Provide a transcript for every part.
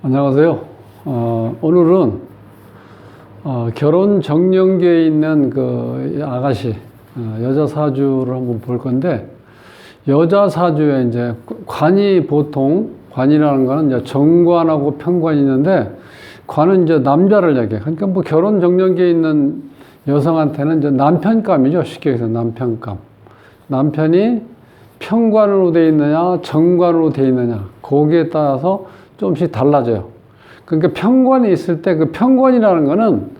안녕하세요. 어, 오늘은 어, 결혼 정년기에 있는 그 아가씨, 어, 여자 사주를 한번 볼 건데, 여자 사주에 이제 관이 보통, 관이라는 거는 이제 정관하고 편관이 있는데, 관은 이제 남자를 얘기해. 그러니까 뭐 결혼 정년기에 있는 여성한테는 이제 남편감이죠. 쉽게 해서 남편감. 남편이 편관으로 돼 있느냐, 정관으로 돼 있느냐, 거기에 따라서 조금씩 달라져요. 그러니까 편관이 있을 때 그 편관이라는 거는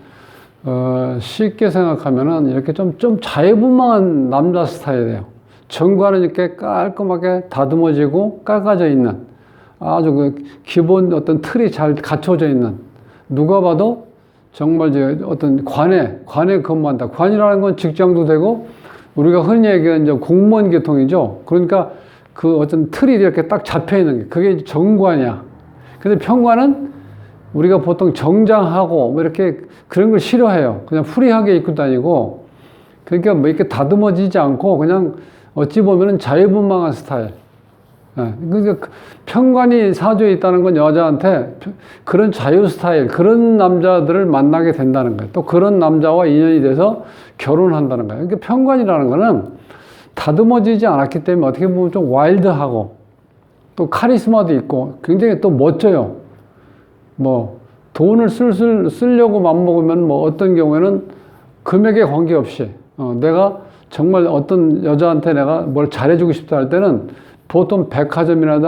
어, 쉽게 생각하면은 이렇게 좀, 좀 자유분방한 남자 스타일이에요. 정관은 이렇게 깔끔하게 다듬어지고 깎아져 있는 아주 그 기본 어떤 틀이 잘 갖춰져 있는 누가 봐도 정말 이제 어떤 관에, 관에 근무한다. 관이라는 건 직장도 되고 우리가 흔히 얘기하는 이제 공무원 계통이죠. 그러니까 그 어떤 틀이 이렇게 딱 잡혀 있는 게 그게 정관이야. 근데 평관은 우리가 보통 정장하고 뭐 이렇게 그런 걸 싫어해요. 그냥 프리하게 입고 다니고 그러니까 뭐 이렇게 다듬어지지 않고 그냥 어찌 보면은 자유분방한 스타일. 예, 그러니까 그 평관이 사주에 있다는 건 여자한테 그런 자유 스타일, 그런 남자들을 만나게 된다는 거예요. 또 그런 남자와 인연이 돼서 결혼한다는 거예요. 그러니까 평관이라는 거는 다듬어지지 않았기 때문에 어떻게 보면 좀 와일드하고 또 카리스마도 있고 굉장히 또 멋져요. 뭐 돈을 쓸, 쓰려고 맘먹으면 뭐 어떤 경우에는 금액에 관계없이 어, 내가 정말 어떤 여자한테 내가 뭘 잘해주고 싶다 할 때는 보통 백화점이나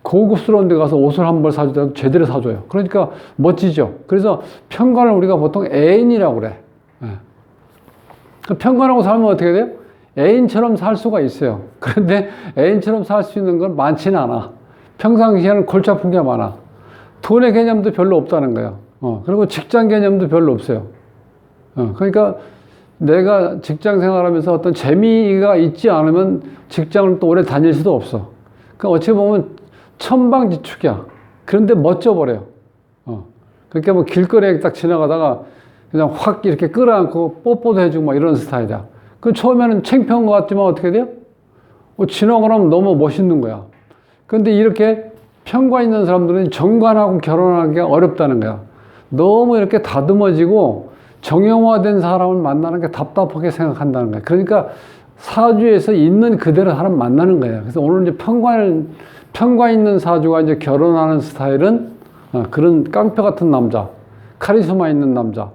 고급스러운 데 가서 옷을 한 벌 사주더라도 제대로 사줘요. 그러니까 멋지죠. 그래서 평관을 우리가 보통 애인이라고 그래. 예. 그 살면 어떻게 돼요? 애인처럼 살 수가 있어요. 그런데 애인처럼 살 수 있는 건 많지는 않아. 평상시에는 골치 아픈 게 많아. 돈의 개념도 별로 없다는 거예요. 어, 그리고 직장 개념도 별로 없어요. 어, 그러니까 내가 직장 생활하면서 어떤 재미가 있지 않으면 직장을 또 오래 다닐 수도 없어. 그 어찌 보면 천방지축이야. 그런데 멋져버려요. 어. 그러니까 뭐 길거리에 딱 지나가다가 그냥 확 이렇게 끌어안고 뽀뽀도 해주고 막 이런 스타일이야. 그 처음에는 창피한 것 같지만 어떻게 돼요? 뭐 지나고 나면 너무 멋있는 거야. 근데 이렇게 편관 있는 사람들은 정관하고 결혼하기가 어렵다는 거야. 너무 이렇게 다듬어지고 정형화된 사람을 만나는 게 답답하게 생각한다는 거야. 그러니까 사주에서 있는 그대로 사람 만나는 거예요. 그래서 오늘 이제 편관, 편관 있는 사주가 이제 결혼하는 스타일은 어, 그런 깡패 같은 남자, 카리스마 있는 남자.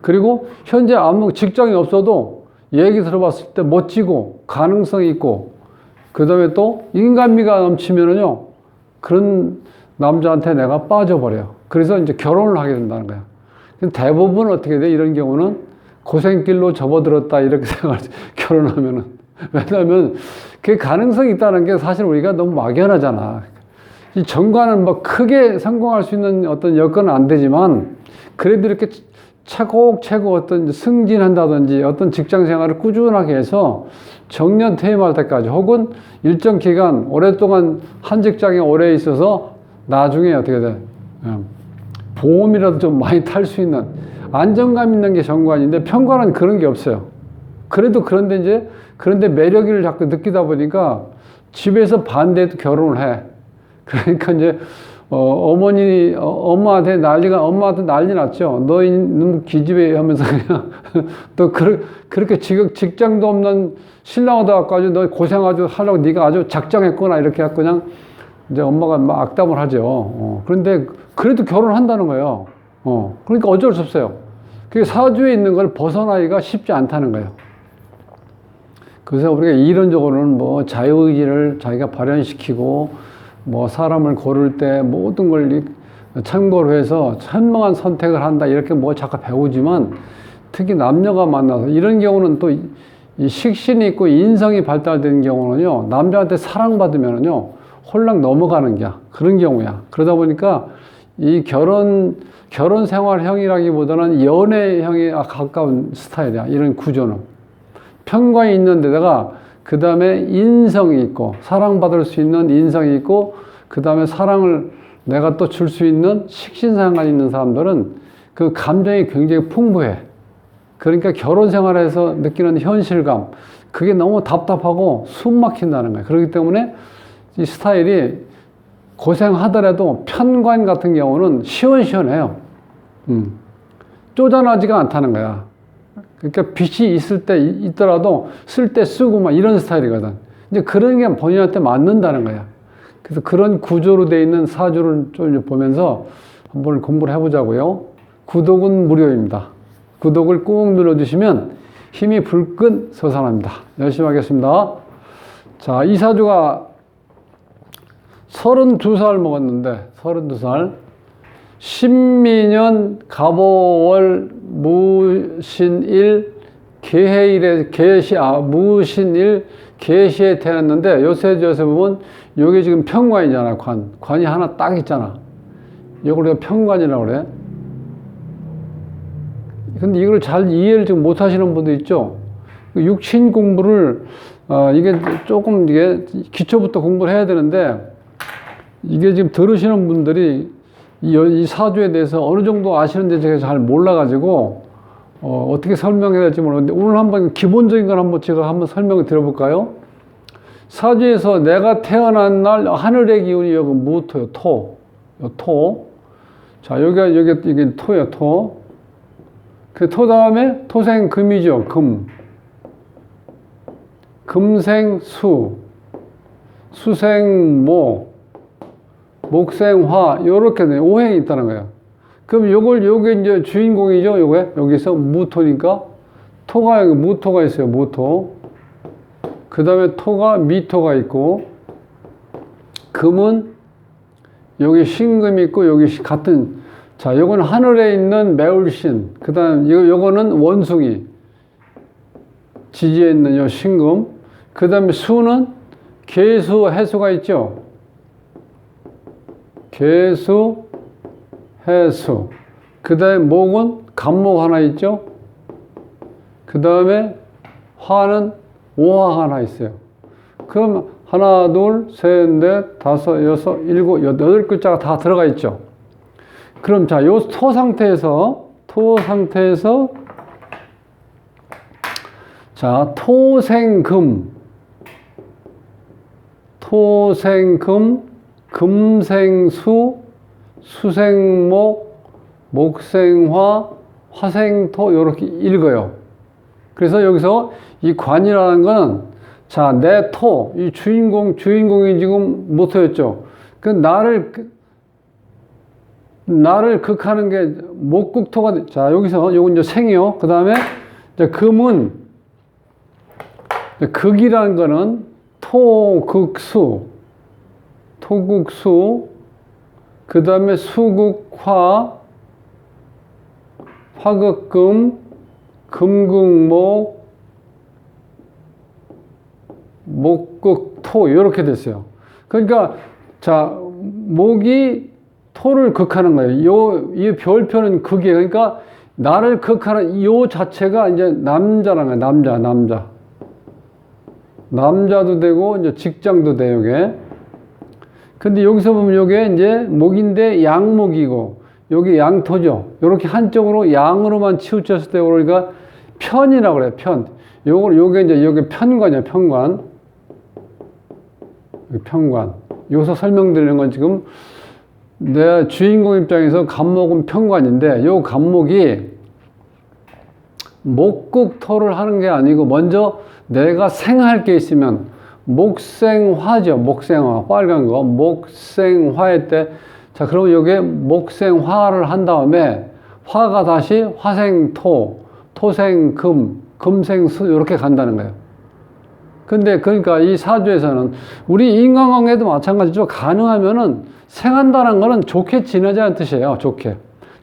그리고 현재 아무 직장이 없어도 얘기 들어봤을 때 멋지고 가능성이 있고 그 다음에 또 인간미가 넘치면은요 그런 남자한테 내가 빠져버려요. 그래서 이제 결혼을 하게 된다는 거야. 대부분 어떻게 돼? 이런 경우는 고생길로 접어들었다 이렇게 생각하지 결혼하면은 왜냐하면 그 가능성이 있다는 게 사실 우리가 너무 막연하잖아. 이 정관은 뭐 크게 성공할 수 있는 어떤 여건은 안 되지만 그래도 이렇게 차곡차곡 어떤 승진한다든지 어떤 직장 생활을 꾸준하게 해서 정년 퇴임할 때까지 혹은 일정 기간 오랫동안 한 직장에 오래 있어서 나중에 어떻게 돼? 음, 보험이라도 좀 많이 탈 수 있는 안정감 있는 게 정관인데 편관은 그런 게 없어요. 그래도 그런데 이제 그런데 매력을 자꾸 느끼다 보니까 집에서 반대도 결혼을 해. 그러니까 이제 어, 어머니, 어, 엄마한테 난리가, 엄마한테 난리 났죠. 너 이놈 기집애 하면서 그냥 또 그, 그렇게 직, 직장도 없는 신랑하다 갖고 너 고생 아주 하려고 네가 아주 작정했구나 이렇게 해서 그냥 이제 엄마가 막 악담을 하죠. 어, 그런데 그래도 결혼한다는 거예요. 어, 그러니까 어쩔 수 없어요. 그게 사주에 있는 걸 벗어나기가 쉽지 않다는 거예요. 그래서 우리가 이론적으로는 뭐 자유의지를 자기가 발현시키고 뭐 사람을 고를 때 모든 걸 참고로 해서 현명한 선택을 한다. 이렇게 뭐 자꾸 배우지만 특히 남녀가 만나서 이런 경우는 또이 식신이 있고 인성이 발달된 경우는요. 남자한테 사랑받으면은요. 홀랑 넘어가는 게야 그런 경우야. 그러다 보니까 이 결혼 결혼 생활형이라기보다는 연애형에 가까운 스타일이야. 이런 구조는. 편관이 있는 데다가 그 다음에 인성이 있고 사랑받을 수 있는 인성이 있고 그 다음에 사랑을 내가 또 줄 수 있는 식신상관 있는 사람들은 그 감정이 굉장히 풍부해. 그러니까 결혼 생활에서 느끼는 현실감 그게 너무 답답하고 숨 막힌다는 거예요. 그렇기 때문에 이 스타일이 고생하더라도 편관 같은 경우는 시원시원해요. 음. 쪼잔하지가 않다는 거야. 그러니까 빚이 있을 때 이- 있더라도 쓸 때 쓰고 막 이런 스타일이거든. 이제 그런 게 본인한테 맞는다는 거야. 그래서 그런 구조로 되어 있는 사주를 좀 보면서 한번 공부를 해보자고요. 구독은 무료입니다. 구독을 꾹 눌러주시면 힘이 불끈 솟아납니다. 열심히 하겠습니다. 자, 이 사주가 32살 먹었는데, 32살. 신민년 갑오월 무신일 개해일에 개시 아 무신일 개시에 태어났는데 요새 저세 보면 요게 지금 평관이잖아 관. 관이 하나 딱 있잖아. 이걸 우리가 평관이라고 그래. 근데 이걸 잘 이해를 지금 못 하시는 분도 있죠? 그 육친 공부를 어 이게 조금 이게 기초부터 공부를 해야 되는데 이게 지금 들으시는 분들이 이, 사주에 대해서 어느 정도 아시는지 제가 잘 몰라가지고 어, 어떻게 설명해야 될지 모르는데 오늘 한번 기본적인 걸 한번 제가 한번 설명을 드려볼까요? 사주에서 내가 태어난 날 하늘의 기운이 여기 무토요 토, 요 토. 자 여기가 여기 이게 토요 토. 그 토 다음에 토생 금이죠 금. 금생 수, 수생 목, 목생화 요렇게 돼 오행이 있다는 거예요. 그럼 요걸 요게 이제 주인공이죠. 요게 여기서 무토니까 토가 여기 무토가 있어요. 무토. 그 다음에 토가 미토가 있고 금은 여기 신금이 있고 여기 시- 같은 자 요거는 하늘에 있는 매울신 그 다음 요 요거는 원숭이 지지에 있는 요 신금 그 다음에 수는 개수 해수가 있죠. 개수, 해수. 그 다음에 목은 간목 하나 있죠? 그 다음에 화는 오화 하나 있어요. 그럼 하나, 둘, 셋, 넷, 다섯, 여섯, 일곱, 여덟 글자가 다 들어가 있죠. 그럼 자, 요 토 상태에서, 토 상태에서, 자, 토생금, 토생금, 금생수, 수생목, 목생화, 화생토 이렇게 읽어요. 그래서 여기서 이 관이라는 건 자, 내 토, 이 주인공, 주인공이 지금 모토였죠. 그 나를, 그- 나를 극하는 게 목국토가, 돼. 자, 여기서 요건 이제 생이요. 그 다음에 금은 극이라는 거는 토 극 수, 토국수, 그 다음에 수국화, 화극금, 금극목, 목극토 이렇게 됐어요. 그러니까 자 목이 토를 극하는 거예요. 요 이 별표는 극이에요. 그러니까 나를 극하는 요 자체가 이제 남자라는 거예요. 남자, 남자. 남자도 되고 이제 직장도 돼요. 이게. 근데 여기서 보면 요게 이제 목인데 양목이고 여기 양토죠. 이렇게 한쪽으로 양으로만 치우쳤을 때 우리가 편이라고 그래요. 편. 요걸 요게 이제 요게 편관이야. 편관. 여기 편관. 여기서 설명드리는 건 지금 내 주인공 입장에서 간목은 편관인데 요 간목이 목국토를 하는 게 아니고 먼저 내가 생할 게 있으면 목생화죠. 목생화. 빨간 거. 목생화일 때 자, 그러면 여기에 목생화를 한 다음에 화가 다시 화생토, 토생금, 금생수 이렇게 간다는 거예요. 근데 그러니까 이 사주에서는 우리 인간관계도 마찬가지죠. 가능하면은 생한다는 거는 좋게 지내자는 뜻이에요. 좋게.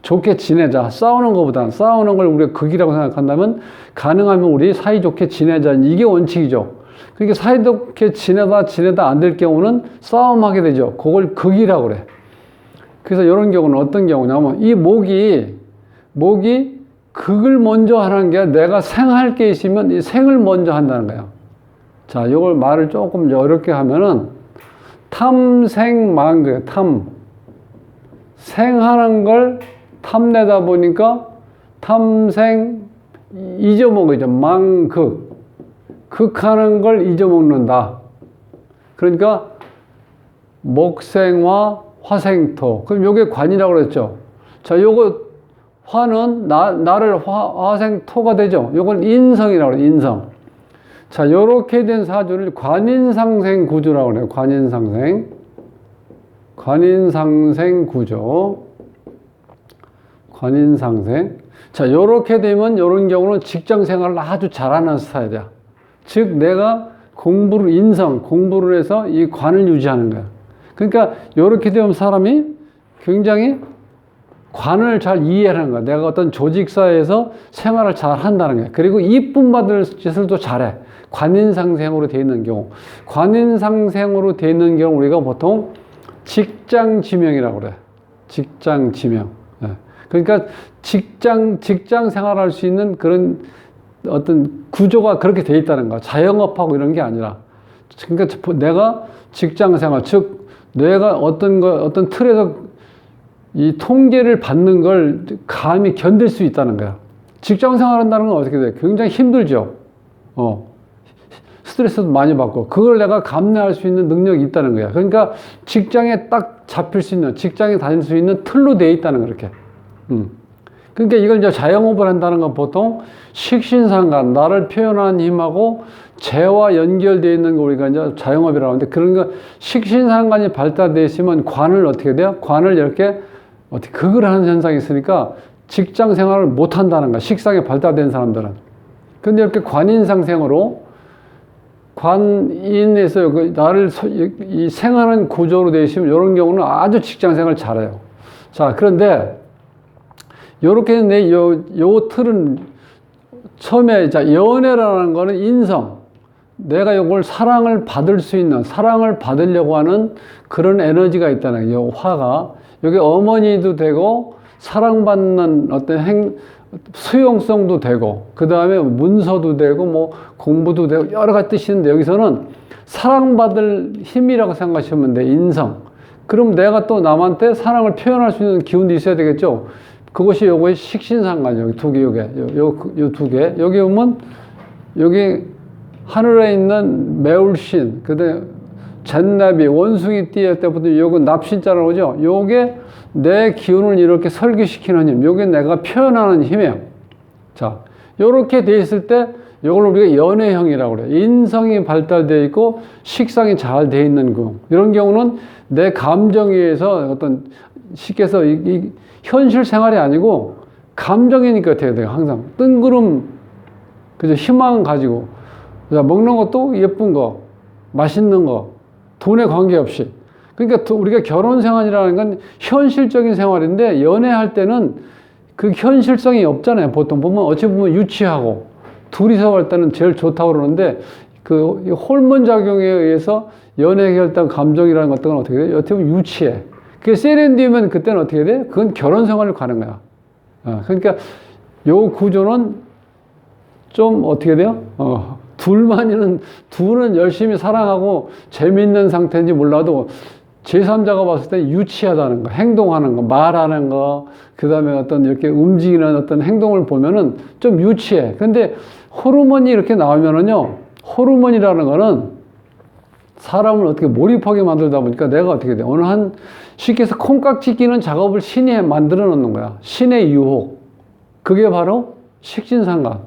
좋게 지내자. 싸우는 것보다 싸우는 걸 우리가 극이라고 생각한다면 가능하면 우리 사이좋게 지내자. 이게 원칙이죠. 그러니까 사이좋게 지내다 지내다 안 될 경우는 싸움하게 되죠. 그걸 극이라고 그래. 그래서 이런 경우는 어떤 경우냐면 이 목이 목이 극을 먼저 하는 게 내가 생할 게 있으면 이 생을 먼저 한다는 거예요. 자, 이걸 말을 조금 어렵게 하면은 탐생망 거예요. 탐. 생하는 걸 탐내다 보니까 탐생 잊어먹이죠. 망극. 극하는 걸 잊어먹는다. 그러니까 목생화, 화생토. 그럼 요게 관이라고 그랬죠. 자, 요거 화는 나, 나를 화, 화생토가 되죠. 요건 인성이라고 그래요. 인성. 자, 요렇게 된 사주를 관인상생 구조라고 그래요. 관인상생. 관인상생 구조. 관인상생. 자, 요렇게 되면 요런 경우는 직장 생활을 아주 잘하는 스타일이야. 즉, 내가 공부를, 인성, 공부를 해서 이 관을 유지하는 거야. 그러니까 요렇게 되면 사람이 굉장히 관을 잘 이해하는 거야. 내가 어떤 조직사에서 생활을 잘 한다는 거야. 그리고 이쁨 받을 짓을 또 잘해. 관인상생으로 되어 있는 경우. 관인상생으로 되어 있는 경우 우리가 보통 직장 지명이라고 그래. 직장 지명. 예. 그러니까 직장, 직장 생활할 수 있는 그런 어떤 구조가 그렇게 돼 있다는 거야. 자영업하고 이런 게 아니라. 그러니까 내가 직장 생활, 즉, 내가 어떤 거, 어떤 틀에서 이 통계를 받는 걸 감히 견딜 수 있다는 거야. 직장 생활 한다는 건 어떻게 돼? 굉장히 힘들죠. 어. 스트레스도 많이 받고, 그걸 내가 감내할 수 있는 능력이 있다는 거야. 그러니까 직장에 딱 잡힐 수 있는, 직장에 다닐 수 있는 틀로 돼 있다는 거, 이렇게. 음. 그러니까 이걸 이제 자영업을 한다는 건 보통 식신상관, 나를 표현하는 힘하고 재와 연결되어 있는 거 우리가 이제 자영업이라고 하는데 그런 거 식신상관이 발달되어 있으면 관을 어떻게 돼요? 관을 이렇게 어떻게 극을 하는 현상이 있으니까 직장 생활을 못 한다는 거야. 식상에 발달된 사람들은. 근데 이렇게 관인상생으로 관인에서 그 나를 소, 이 생활하는 구조로 되어 있으면 이런 경우는 아주 직장 생활 잘해요. 자, 그런데 요렇게 내 요, 요 틀은 처음에 자, 연애라는 거는 인성. 내가 요걸 사랑을 받을 수 있는, 사랑을 받으려고 하는 그런 에너지가 있다는. 요 화가. 여기 어머니도 되고, 사랑받는 어떤 행, 수용성도 되고, 그 다음에 문서도 되고, 뭐 공부도 되고, 여러 가지 뜻이 있는데, 여기서는 사랑받을 힘이라고 생각하시면 돼, 인성. 그럼 내가 또 남한테 사랑을 표현할 수 있는 기운도 있어야 되겠죠? 그것이 요거의 식신상관, 여기 두 개, 요게, 요, 요, 요두 개. 여기 보면, 여기 하늘에 있는 매울신, 그 다음에 젠나비, 원숭이 띠할 때부터 요거 납신자라고 그러죠? 요게 내 기운을 이렇게 설계시키는 힘, 요게 내가 표현하는 힘이에요. 자, 요렇게 돼 있을 때, 요걸 우리가 연애형이라고 그래요. 인성이 발달되어 있고, 식상이 잘 돼 있는 그. 이런 경우는 내 감정에 의해서 어떤, 쉽게 해서 이, 이 현실 생활이 아니고, 감정이니까 돼야 돼요. 항상. 뜬구름, 그죠? 희망 가지고. 자, 먹는 것도 예쁜 거, 맛있는 거, 돈에 관계없이. 그러니까 우리가 결혼 생활이라는 건 현실적인 생활인데 연애할 때는 그 현실성이 없잖아요. 보통 보면 어찌 보면 유치하고 둘이서 할 때는 제일 좋다고 그러는데 그 호르몬 작용에 의해서 연애 결단 감정이라는 것들은 어떻게 돼? 어떻게 보면 유치해. 그게 세련되면 그때는 어떻게 돼? 그건 결혼 생활을 가는 거야. 어, 그러니까 요 구조는 좀 어떻게 돼요? 어, 둘만이는, 둘은 열심히 사랑하고 재밌는 상태인지 몰라도 제3자가 봤을 때 유치하다는 거, 행동하는 거, 말하는 거, 그 다음에 어떤 이렇게 움직이는 어떤 행동을 보면은 좀 유치해. 근데 호르몬이 이렇게 나오면은요, 호르몬이라는 거는 사람을 어떻게 몰입하게 만들다 보니까 내가 어떻게 돼? 어느 한, 쉽게 해서 콩깍지 끼는 작업을 신이 만들어 놓는 거야. 신의 유혹. 그게 바로 식신상관.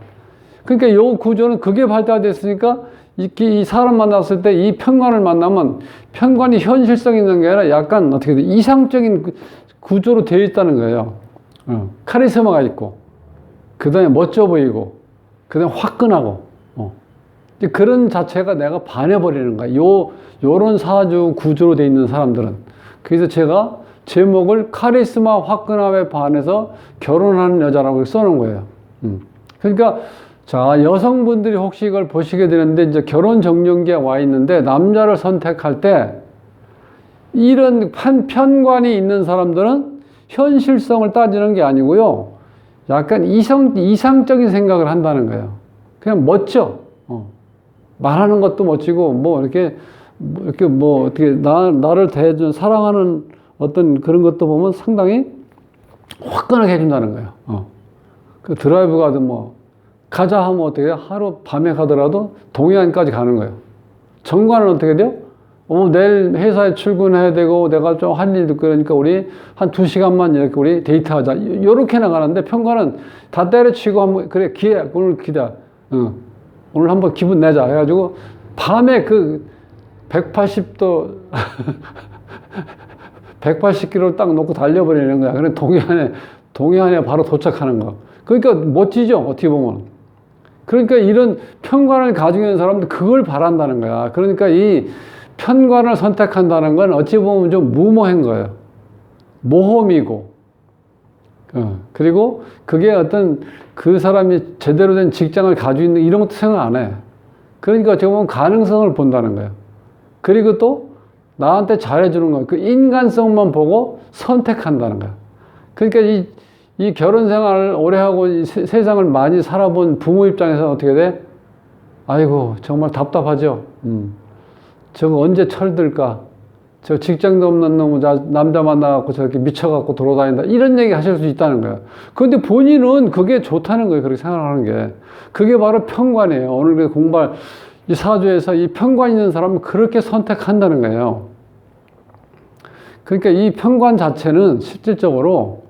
그러니까 요 구조는 그게 발달됐으니까 이 사람 만났을 때 이 편관을 만나면 편관이 현실성 있는 게 아니라 약간 어떻게 돼 이상적인 구조로 되어 있다는 거예요. 어. 카리스마가 있고 그 다음에 멋져 보이고 그 다음에 화끈하고 어. 그런 자체가 내가 반해버리는 거야. 요 요런 사주 구조로 되어 있는 사람들은 그래서 제가 제목을 카리스마 화끈함에 반해서 결혼하는 여자라고 써놓은 거예요. 음. 그러니까 자, 여성분들이 혹시 이걸 보시게 되는데, 이제 결혼 정년기에 와 있는데, 남자를 선택할 때, 이런 판, 편관이 있는 사람들은 현실성을 따지는 게 아니고요. 약간 이성, 이상적인 생각을 한다는 거예요. 그냥 멋져. 어. 말하는 것도 멋지고, 뭐, 이렇게, 뭐 이렇게 뭐, 어떻게, 나, 나를 대해준, 사랑하는 어떤 그런 것도 보면 상당히 화끈하게 해준다는 거예요. 어. 그 드라이브 가든 뭐, 가자 하면 어떻게 해요? 하루 밤에 가더라도 동해안까지 가는 거예요. 정관은 어떻게 돼요? 어, 내일 회사에 출근해야 되고 내가 좀 할 일도 그러니까 우리 한 두 시간만 이렇게 우리 데이트하자. 요렇게 나가는데 평가는 다 때려치고 한번 그래 기회 오늘 기다. 어. 오늘 한번 기분 내자 해가지고 밤에 그 180도 180km를 딱 놓고 달려버리는 거야. 그래 동해안에 동해안에 바로 도착하는 거. 그러니까 멋지죠 어떻게 보면. 그러니까 이런 편관을 가지고 있는 사람들 그걸 바란다는 거야. 그러니까 이 편관을 선택한다는 건 어찌 보면 좀 무모한 거예요. 모험이고. 어, 그리고 그게 어떤 그 사람이 제대로 된 직장을 가지고 있는 이런 것도 생각 안 해. 그러니까 어찌 보면 가능성을 본다는 거예요. 그리고 또 나한테 잘해주는 거, 그 인간성만 보고 선택한다는 거야. 그러니까 이, 이 결혼 생활을 오래 하고 이 세, 세상을 많이 살아본 부모 입장에서 어떻게 돼? 아이고, 정말 답답하죠. 음. 저거 언제 철들까? 저 직장도 없는 놈, 남자 만나갖고 저렇게 미쳐갖고 돌아다닌다. 이런 얘기 하실 수 있다는 거예요. 그런데 본인은 그게 좋다는 거예요. 그렇게 생각하는 게. 그게 바로 평관이에요. 오늘 그 공부할 이 사주에서 이 평관 있는 사람은 그렇게 선택한다는 거예요. 그러니까 이 평관 자체는 실질적으로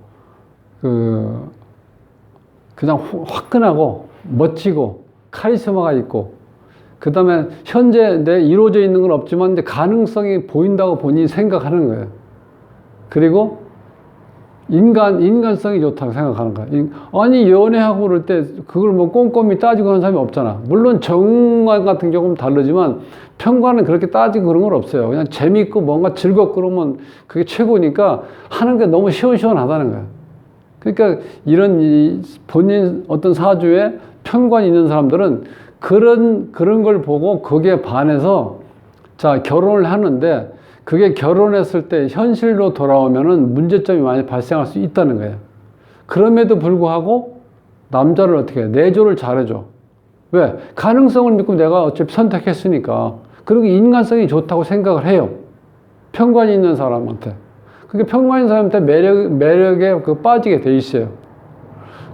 그 그냥 화끈하고 멋지고 카리스마가 있고 그 다음에 현재 내 이루어져 있는 건 없지만 이제 가능성이 보인다고 본인이 생각하는 거예요. 그리고 인간, 인간성이 좋다고 생각하는 거야. 아니, 연애하고 그럴 때 그걸 뭐 꼼꼼히 따지고 하는 사람이 없잖아. 물론 정관 같은 경우는 다르지만 평관은 그렇게 따지고 그런 건 없어요. 그냥 재밌고 뭔가 즐겁고 그러면 그게 최고니까 하는 게 너무 시원시원하다는 거야. 그러니까 이런 이 본인 어떤 사주에 평관이 있는 사람들은 그런, 그런 걸 보고 거기에 반해서 자, 결혼을 하는데 그게 결혼했을 때 현실로 돌아오면은 문제점이 많이 발생할 수 있다는 거예요. 그럼에도 불구하고 남자를 어떻게 해? 내조를 잘해줘. 왜? 가능성을 믿고 내가 어차피 선택했으니까. 그리고 인간성이 좋다고 생각을 해요. 평관이 있는 사람한테. 그게 평관 있는 사람한테 매력, 매력에 그 빠지게 돼 있어요.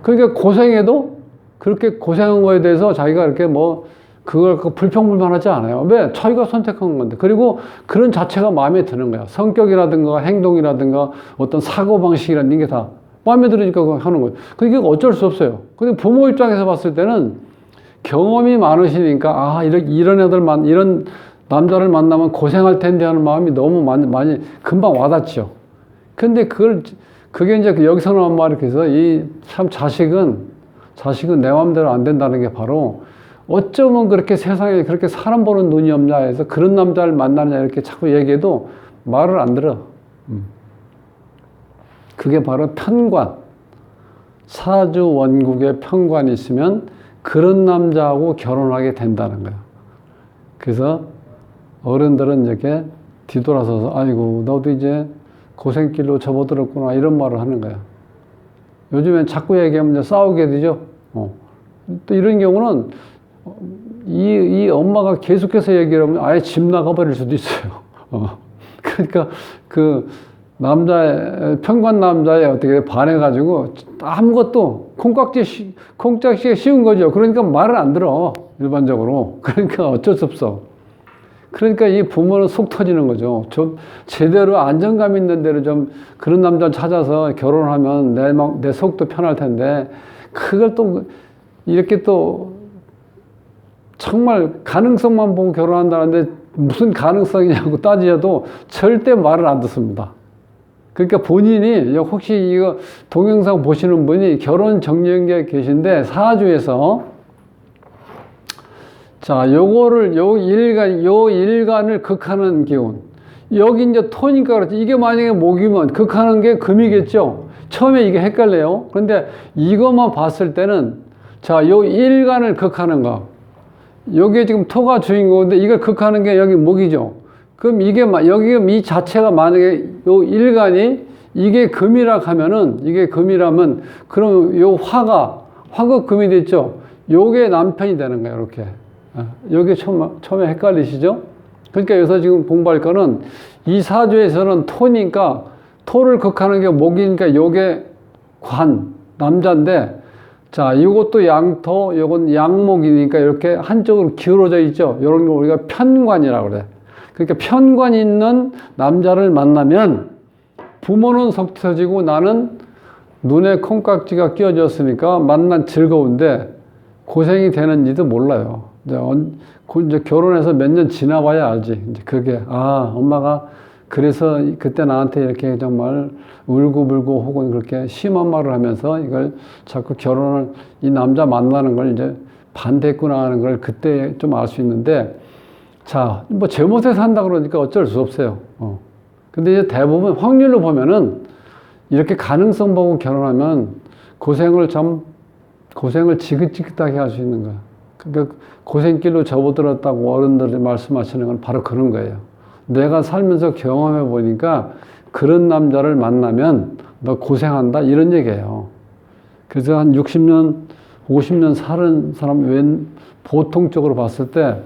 그러니까 고생해도 그렇게 고생한 거에 대해서 자기가 이렇게 뭐 그걸 그 불평불만하지 않아요. 왜? 자기가 선택한 건데. 그리고 그런 자체가 마음에 드는 거야. 성격이라든가 행동이라든가 어떤 사고방식이라는 게 다 마음에 들으니까 그거 하는 거예요. 그게 어쩔 수 없어요. 근데 부모 입장에서 봤을 때는 경험이 많으시니까 아, 이런, 이런 애들만, 이런 남자를 만나면 고생할 텐데 하는 마음이 너무 많이, 많이 금방 와닿죠. 근데 그걸, 그게 이제 그 여기서 나온 말이 그래서 이 참 자식은, 자식은 내 마음대로 안 된다는 게 바로 어쩌면 그렇게 세상에 그렇게 사람 보는 눈이 없냐 해서 그런 남자를 만나느냐 이렇게 자꾸 얘기해도 말을 안 들어. 음. 그게 바로 편관. 사주 원국에 편관이 있으면 그런 남자하고 결혼하게 된다는 거예요. 그래서 어른들은 이렇게 뒤돌아서서 아이고 너도 이제 고생길로 접어들었구나 이런 말을 하는 거야. 요즘엔 자꾸 얘기하면 싸우게 되죠. 어. 또 이런 경우는 이, 이 엄마가 계속해서 얘기를 하면 아예 집 나가버릴 수도 있어요. 어. 그러니까 그 남자의, 평관 남자에 어떻게 반해가지고 아무것도 콩깍지, 콩깍지가 쉬운 거죠. 그러니까 말을 안 들어. 일반적으로. 그러니까 어쩔 수 없어. 그러니까 이 부모는 속 터지는 거죠. 좀 제대로 안정감 있는 데로 좀 그런 남자 찾아서 결혼하면 내, 내 속도 편할 텐데 그걸 또 이렇게 또 정말 가능성만 보고 결혼한다는데 무슨 가능성이냐고 따지셔도 절대 말을 안 듣습니다. 그러니까 본인이 혹시 이거 동영상 보시는 분이 결혼 정년기에 계신데 사주에서 자, 요거를 요 일간 요 일간을 극하는 기운. 여기 이제 토니까 그렇지. 이게 만약에 목이면 극하는 게 금이겠죠. 처음에 이게 헷갈려요. 그런데 이것만 봤을 때는 자, 요 일간을 극하는 거. 여기에 지금 토가 주인공인데 이걸 극하는 게 여기 목이죠. 그럼 이게 여기 이 자체가 만약에 요 일간이 이게 금이라 하면은 이게 금이라면 그럼 요 화가 화가 금이 됐죠. 요게 남편이 되는 거예요. 이렇게. 여기 아, 처음, 처음에 헷갈리시죠? 그러니까 여기서 지금 공부할 거는 이 사주에서는 토니까 토를 극하는 게 목이니까 요게 관 남자인데 자, 이것도 양토, 이건 양목이니까 이렇게 한쪽으로 기울어져 있죠. 이런 거 우리가 편관이라고 그래. 그러니까 편관 있는 남자를 만나면 부모는 속 터지고 나는 눈에 콩깍지가 끼어졌으니까 만난 즐거운데 고생이 되는지도 몰라요. 이제 결혼해서 몇 년 지나봐야 알지. 이제 그게, 아, 엄마가 그래서 그때 나한테 이렇게 정말 울고불고 혹은 그렇게 심한 말을 하면서 이걸 자꾸 결혼을, 이 남자 만나는 걸 이제 반대했구나 하는 걸 그때 좀 알 수 있는데, 자, 뭐 제멋에 산다 그러니까 어쩔 수 없어요. 어. 근데 이제 대부분 확률로 보면은 이렇게 가능성 보고 결혼하면 고생을 참 고생을 지긋지긋하게 할 수 있는 거야. 그러니까 고생길로 접어들었다고 어른들이 말씀하시는 건 바로 그런 거예요. 내가 살면서 경험해 보니까 그런 남자를 만나면 너 고생한다 이런 얘기예요. 그래서 한 60년, 50년 사는 사람 웬 보통적으로 봤을 때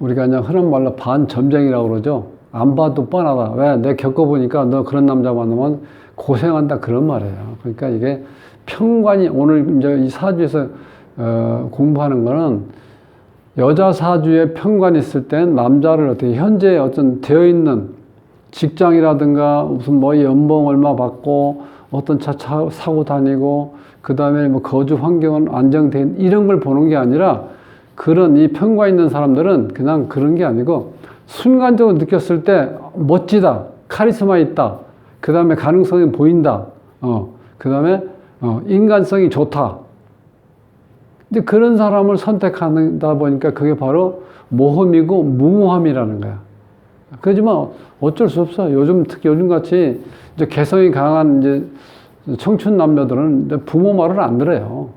우리가 그냥 흔한 말로 반점쟁이라고 그러죠. 안 봐도 뻔하다. 왜? 내가 겪어보니까 너 그런 남자 만나면 고생한다. 그런 말이에요. 그러니까 이게 평관이 오늘 이제 이 사주에서 어, 공부하는 거는 여자 사주에 평관이 있을 땐 남자를 어떻게 현재 어떤 되어 있는 직장이라든가 무슨 뭐 연봉 얼마 받고 어떤 차, 차 사고 다니고 그 다음에 뭐 거주 환경은 안정된 이런 걸 보는 게 아니라 그런 이 평가 있는 사람들은 그냥 그런 게 아니고 순간적으로 느꼈을 때 멋지다, 카리스마 있다, 그 다음에 가능성이 보인다, 어, 그 다음에 어, 인간성이 좋다. 이제 그런 사람을 선택하다 보니까 그게 바로 모험이고 무모함이라는 거야. 그렇지만 어쩔 수 없어. 요즘 특히 요즘 같이 이제 개성이 강한 이제 청춘 남녀들은 이제 부모 말을 안 들어요.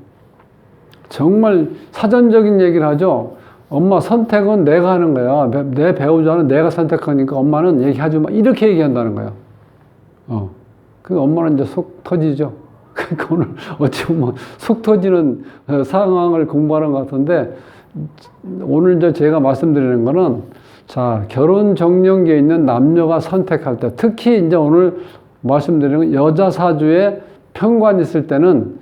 정말 사전적인 얘기를 하죠. 엄마 선택은 내가 하는 거야. 배- 내 배우자는 내가 선택하니까 엄마는 얘기하지 마. 이렇게 얘기한다는 거야. 어. 그 엄마는 이제 속 터지죠. 그러니까 오늘 어찌 보면 속 터지는 어, 상황을 공부하는 것 같은데 오늘 제가 말씀드리는 거는 자, 결혼 정년기에 있는 남녀가 선택할 때 특히 이제 오늘 말씀드리는 건 여자 사주에 편관이 있을 때는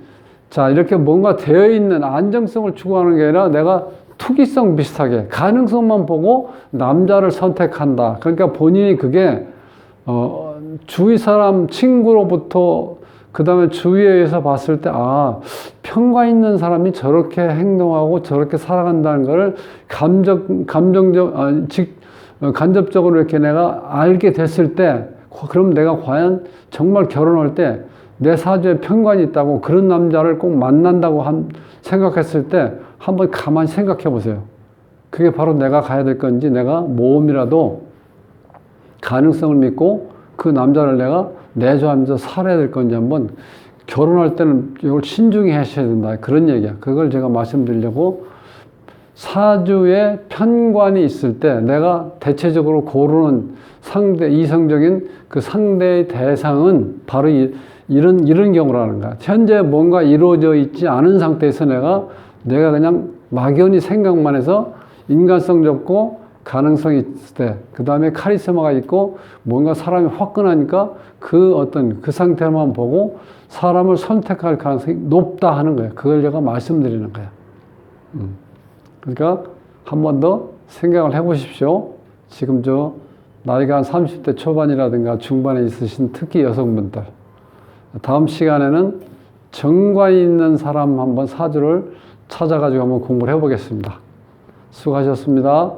자, 이렇게 뭔가 되어 있는 안정성을 추구하는 게 아니라 내가 투기성 비슷하게 가능성만 보고 남자를 선택한다. 그러니까 본인이 그게 어, 주위 사람 친구로부터 그 다음에 주위에 의해서 봤을 때, 아, 평가 있는 사람이 저렇게 행동하고 저렇게 살아간다는 것을 감정, 감정적, 아, 직, 어, 간접적으로 이렇게 내가 알게 됐을 때, 과- 그럼 내가 과연 정말 결혼할 때 내 사주에 편관이 있다고 그런 남자를 꼭 만난다고 한, 생각했을 때 한번 가만히 생각해 보세요. 그게 바로 내가 가야 될 건지 내가 모험이라도 가능성을 믿고 그 남자를 내가 내조하면서 살아야 될 건지 한번 결혼할 때는 이걸 신중히 하셔야 된다. 그런 얘기야. 그걸 제가 말씀드리려고 사주에 편관이 있을 때 내가 대체적으로 고르는 상대, 이성적인 그 상대의 대상은 바로 이, 이런, 이런 경우라는 거야. 현재 뭔가 이루어져 있지 않은 상태에서 내가, 내가 그냥 막연히 생각만 해서 인간성 좋고 가능성이 있을 때, 그 다음에 카리스마가 있고 뭔가 사람이 화끈하니까 그 어떤 그 상태만 보고 사람을 선택할 가능성이 높다 하는 거예요. 그걸 제가 말씀드리는 거야. 음. 그러니까 한 번 더 생각을 해 보십시오. 지금 저 나이가 한 30대 초반이라든가 중반에 있으신 특히 여성분들. 다음 시간에는 정관 있는 사람 한번 사주를 찾아가지고 한번 공부를 해 보겠습니다. 수고하셨습니다.